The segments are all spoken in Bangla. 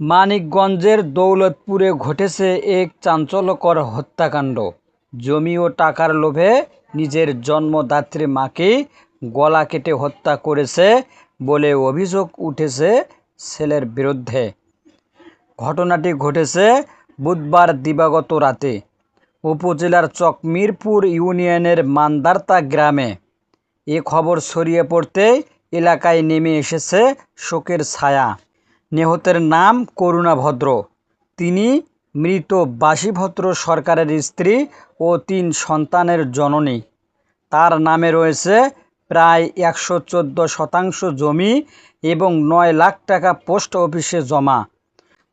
মানিকগঞ্জের দৌলতপুরে ঘটেছে এক চাঞ্চল্যকর হত্যাকাণ্ড। জমি ও টাকার লোভে নিজের জন্মদাত্রী মাকে গলা কেটে হত্যা করেছে বলে অভিযোগ উঠেছে ছেলের বিরুদ্ধে। ঘটনাটি ঘটেছে বুধবার দিবাগত রাতে উপজেলার চকমিরপুর ইউনিয়নের মান্দারতা গ্রামে। এ খবর ছড়িয়ে পড়তেই এলাকায় নেমে এসেছে শোকের ছায়া। নিহতের নাম করুণা ভদ্র। তিনি মৃত বাসীভদ্র সরকারের স্ত্রী ও তিন সন্তানের জননী। তার নামে রয়েছে প্রায় একশো চোদ্দ শতাংশ জমি এবং নয় লাখ টাকা পোস্ট অফিসে জমা।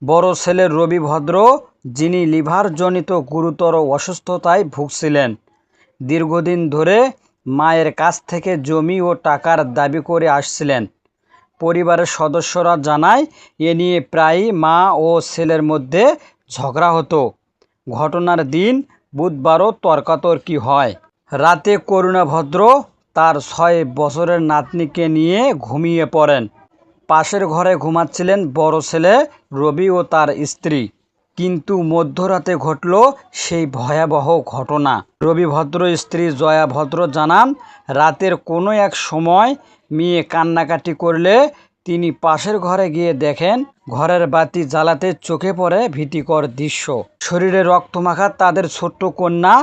বড় ছেলে রবি ভদ্র, যিনি লিভারজনিত গুরুতর অসুস্থতায় ভুগছিলেন। দীর্ঘদিন ধরে মায়ের কাছ থেকে জমি ও টাকার দাবি করে আসছিলেন। পরিবারের সদস্যরা জানায়, এ নিয়ে প্রায়ই মা ও ছেলের মধ্যে ঝগড়া হতো। ঘটনার দিন বুধবারও তর্কাতর্কি হয়। রাতে করুণাভদ্র তার ছয় বছরের নাতনিকে নিয়ে ঘুমিয়ে পড়েন। পাশের ঘরে ঘুমাচ্ছিলেন বড় ছেলে রবি ও তার স্ত্রী। কিন্তু মধ্যরাতে ঘটল সেই ভয়াবহ ঘটনা। রবি ভদ্র স্ত্রী জয়া ভদ্র জানান, রাতের কোনো এক সময় মেয়ে কান্নাকাটি করলে তিনি পাশের ঘরে গিয়ে দেখেন ঘরের বাতি জ্বালাতে চোখে পড়ে ভীতিকর দৃশ্য। শরীরে রক্তমাখা তাদের ছোট্ট কন্যা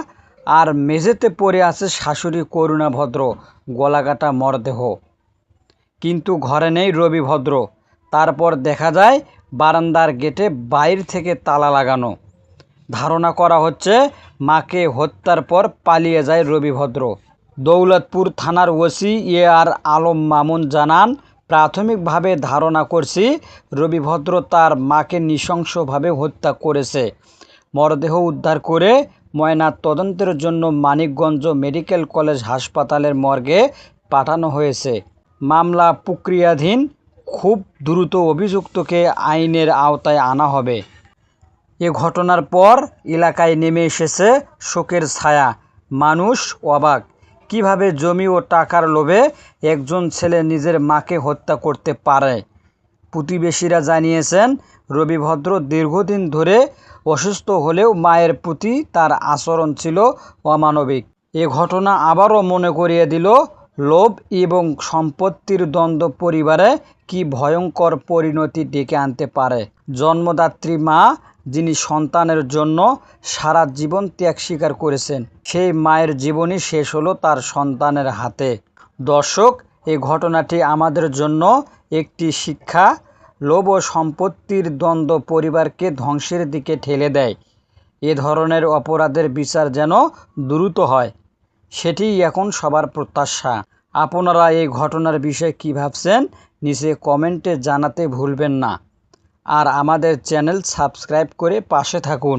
আর মেঝেতে পড়ে আছে শাশুড়ি করুণা ভদ্র, গলাকাটা মরদেহ। কিন্তু ঘরে নেই রবি ভদ্র। তারপর দেখা যায় বারান্দার গেটে বাইর থেকে তালা লাগানো। ধারণা করা হচ্ছে, মাকে হত্যার পর পালিয়ে যায় রবিভদ্র। দৌলতপুর থানার OC A R Alam Mamun জানান, প্রাথমিকভাবে ধারণা করছি, রবিভদ্র তার মাকে নৃশংসভাবে হত্যা করেছে। মরদেহ উদ্ধার করে ময়না তদন্তের জন্য মানিকগঞ্জ মেডিকেল কলেজ হাসপাতালের মর্গে পাঠানো হয়েছে। মামলা প্রক্রিয়াধীন খুব দ্রুত অভিযুক্তকে আইনের আওতায় আনা হবে। এ ঘটনার পর এলাকায় নেমে এসেছে শোকের ছায়া। মানুষ অবাক। কীভাবে জমি ও টাকার লোভে একজন ছেলে নিজের মাকে হত্যা করতে পারে? প্রতিবেশীরা জানিয়েছেন, রবিভদ্র দীর্ঘদিন ধরে অসুস্থ হলেও মায়ের প্রতি তার আচরণ ছিল অমানবিক। এ ঘটনা আবারও মনে করিয়ে দিল লোভ এবং সম্পত্তির দ্বন্দ্ব পরিবারে কি ভয়ঙ্কর পরিণতি ডেকে আনতে পারে? জন্মদাত্রী মা, যিনি সন্তানের জন্য সারা জীবন ত্যাগ স্বীকার করেছেন, সেই মায়ের জীবনই শেষ হলো তার সন্তানের হাতে। দর্শক এই ঘটনাটি আমাদের জন্য একটি শিক্ষা, লোভ ও সম্পত্তির দ্বন্দ্ব পরিবারকে ধ্বংসের দিকে ঠেলে দেয়। এ ধরনের অপরাধের বিচার যেন দ্রুত হয়। সেটিই এখন সবার প্রত্যাশা। আপনারা এই ঘটনার বিষয়ে কী ভাবছেন, নিচে কমেন্টে জানাতে ভুলবেন না। আর আমাদের চ্যানেল সাবস্ক্রাইব করে পাশে থাকুন।